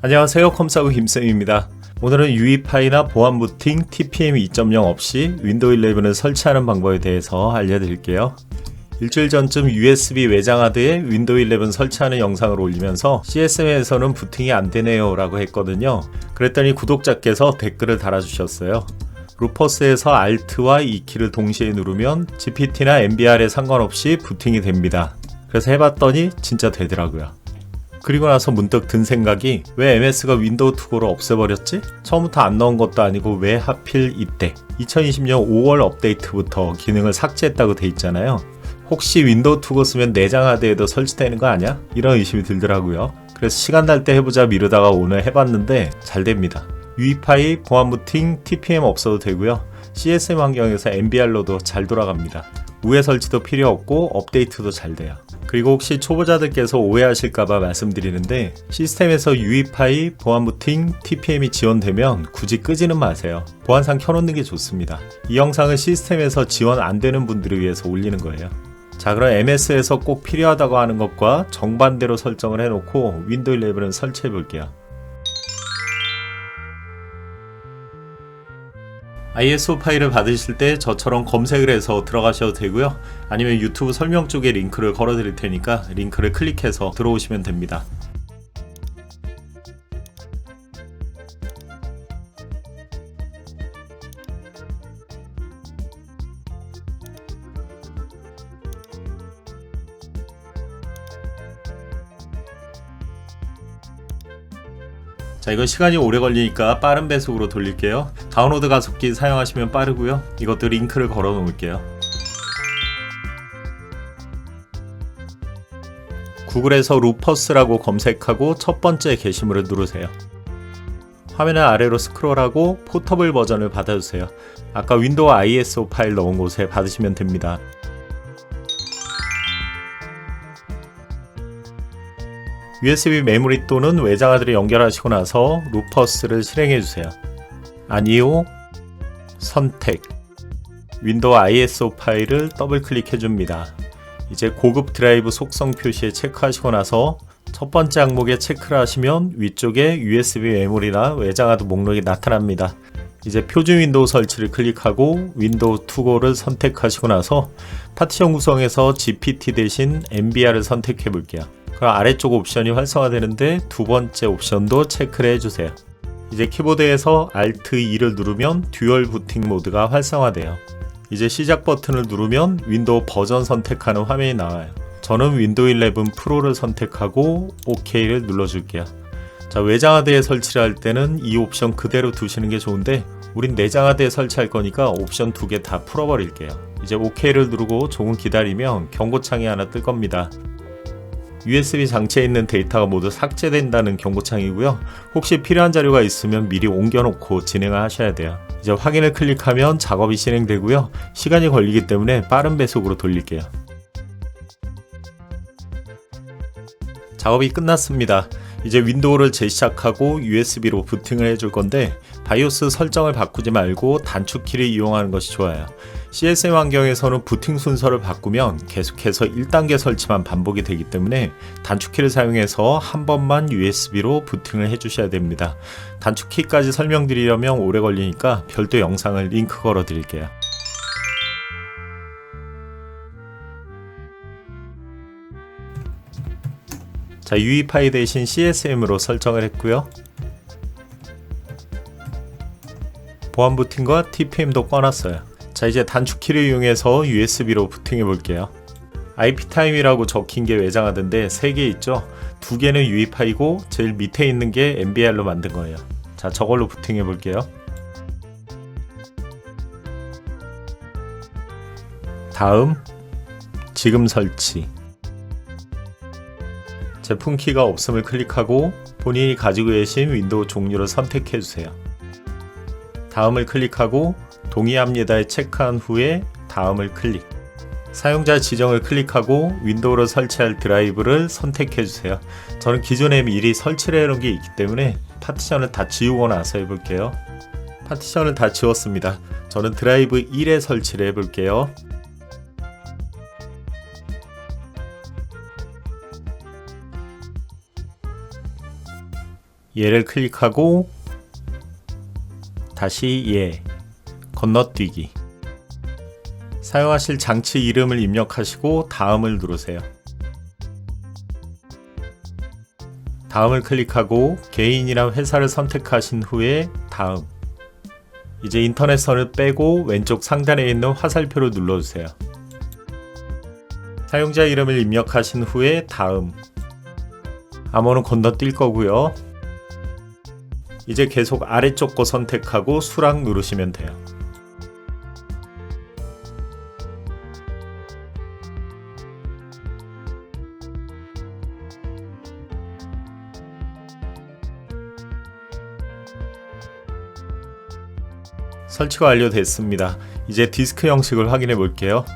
안녕하세요 컴사구 김쌤입니다. 오늘은 UEFI나 보안 부팅 TPM 2.0 없이 윈도우 11을 설치하는 방법에 대해서 알려드릴게요. 일주일 전쯤 USB 외장 하드에 윈도우 11 설치하는 영상을 올리면서 CSM에서는 부팅이 안 되네요 라고 했거든요. 그랬더니 구독자께서 댓글을 달아주셨어요. 루퍼스에서 Alt와 E키를 동시에 누르면 GPT나 MBR에 상관없이 부팅이 됩니다. 그래서 해봤더니 진짜 되더라고요. 그리고 나서 문득 든 생각이 왜 MS가 윈도우 투고를 없애버렸지? 처음부터 안 넣은 것도 아니고 왜 하필 이때 2020년 5월 업데이트부터 기능을 삭제했다고 돼 있잖아요. 혹시 윈도우 투고 쓰면 내장 하드에도 설치되는 거 아니야? 이런 의심이 들더라고요. 그래서 시간 날 때 해보자 미루다가 오늘 해봤는데 잘 됩니다. UEFI, 보안 부팅, TPM 없어도 되고요. CSM 환경에서 MBR로도 잘 돌아갑니다. 우회 설치도 필요 없고 업데이트도 잘 돼요. 그리고 혹시 초보자들께서 오해하실까봐 말씀드리는데 시스템에서 UEFI, 보안 부팅, TPM이 지원되면 굳이 끄지는 마세요. 보안상 켜놓는 게 좋습니다. 이 영상은 시스템에서 지원 안 되는 분들을 위해서 올리는 거예요. 자 그럼 MS에서 꼭 필요하다고 하는 것과 정반대로 설정을 해놓고 윈도우 11을 설치해 볼게요. ISO 파일을 받으실 때 저처럼 검색을 해서 들어가셔도 되고요. 아니면 유튜브 설명 쪽에 링크를 걸어 드릴 테니까 링크를 클릭해서 들어오시면 됩니다. 자 이건 시간이 오래 걸리니까 빠른 배속으로 돌릴게요. 다운로드 가속기 사용하시면 빠르고요. 이것도 링크를 걸어 놓을게요. 구글에서 루퍼스라고 검색하고 첫 번째 게시물을 누르세요. 화면을 아래로 스크롤하고 포터블 버전을 받아주세요. 아까 윈도우 ISO 파일 넣은 곳에 받으시면 됩니다 USB 메모리 또는 외장하드를 연결하시고 나서 루퍼스를 실행해 주세요. 아니요. 선택. 윈도우 ISO 파일을 더블 클릭해 줍니다. 이제 고급 드라이브 속성 표시에 체크하시고 나서 첫 번째 항목에 체크를 하시면 위쪽에 USB 메모리나 외장하드 목록이 나타납니다. 이제 표준 윈도우 설치를 클릭하고 윈도우 투고를 선택하시고 나서 파티션 구성에서 GPT 대신 MBR을 선택해 볼게요. 그럼 아래쪽 옵션이 활성화되는데 두 번째 옵션도 체크를 해주세요. 이제 키보드에서 Alt 2를 누르면 듀얼 부팅 모드가 활성화돼요. 이제 시작 버튼을 누르면 윈도우 버전 선택하는 화면이 나와요. 저는 윈도우 11 프로를 선택하고 OK를 눌러줄게요. 자, 외장하드에 설치를 할 때는 이 옵션 그대로 두시는 게 좋은데 우린 내장하드에 설치할 거니까 옵션 두 개 다 풀어버릴게요. 이제 OK를 누르고 조금 기다리면 경고창이 하나 뜰 겁니다. USB 장치에 있는 데이터가 모두 삭제된다는 경고창이고요. 혹시 필요한 자료가 있으면 미리 옮겨놓고 진행을 하셔야 돼요. 이제 확인을 클릭하면 작업이 진행되고요. 시간이 걸리기 때문에 빠른 배속으로 돌릴게요. 작업이 끝났습니다. 이제 윈도우를 재시작하고 USB로 부팅을 해줄 건데 바이오스 설정을 바꾸지 말고 단축키를 이용하는 것이 좋아요. CSM 환경에서는 부팅 순서를 바꾸면 계속해서 1단계 설치만 반복이 되기 때문에 단축키를 사용해서 한 번만 USB로 부팅을 해주셔야 됩니다. 단축키까지 설명드리려면 오래 걸리니까 별도 영상을 링크 걸어 드릴게요. 자, UEFI 대신 CSM으로 설정을 했고요. 보안 부팅과 TPM도 꺼놨어요. 자, 이제 단축키를 이용해서 USB로 부팅해 볼게요. IP타임이라고 적힌 게 외장하던데 3개 있죠? 두 개는 UEFI고 제일 밑에 있는 게 MBR로 만든 거예요. 자, 저걸로 부팅해 볼게요. 다음 지금 설치 제품 키가 없음을 클릭하고 본인이 가지고 계신 윈도우 종류를 선택해 주세요. 다음을 클릭하고 동의합니다에 체크한 후에 다음을 클릭. 사용자 지정을 클릭하고 윈도우로 설치할 드라이브를 선택해 주세요. 저는 기존에 미리 설치를 해놓은 게 있기 때문에 파티션을 다 지우고 나서 해볼게요. 파티션을 다 지웠습니다. 저는 드라이브 1에 설치를 해볼게요. 얘를 클릭하고 다시 얘 건너뛰기 사용하실 장치 이름을 입력하시고 다음을 누르세요. 다음을 클릭하고 개인이나 회사를 선택하신 후에 다음 이제 인터넷선을 빼고 왼쪽 상단에 있는 화살표를 눌러주세요. 사용자 이름을 입력하신 후에 다음 암호는 건너뛸 거고요. 이제 계속 아래쪽 거 선택하고 수락 누르시면 돼요. 설치가 완료됐습니다. 이제 디스크 형식을 확인해 볼게요.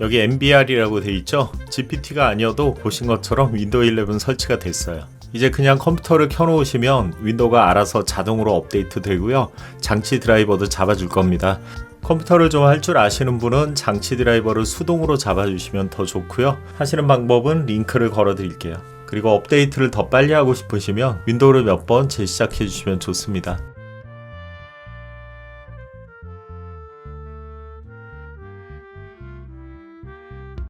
여기 MBR이라고 돼 있죠? GPT가 아니어도 보신 것처럼 윈도우 11 설치가 됐어요. 이제 그냥 컴퓨터를 켜놓으시면 윈도우가 알아서 자동으로 업데이트 되고요. 장치 드라이버도 잡아줄 겁니다. 컴퓨터를 좀 할 줄 아시는 분은 장치 드라이버를 수동으로 잡아주시면 더 좋고요. 하시는 방법은 링크를 걸어 드릴게요. 그리고 업데이트를 더 빨리 하고 싶으시면 윈도우를 몇 번 재시작해 주시면 좋습니다.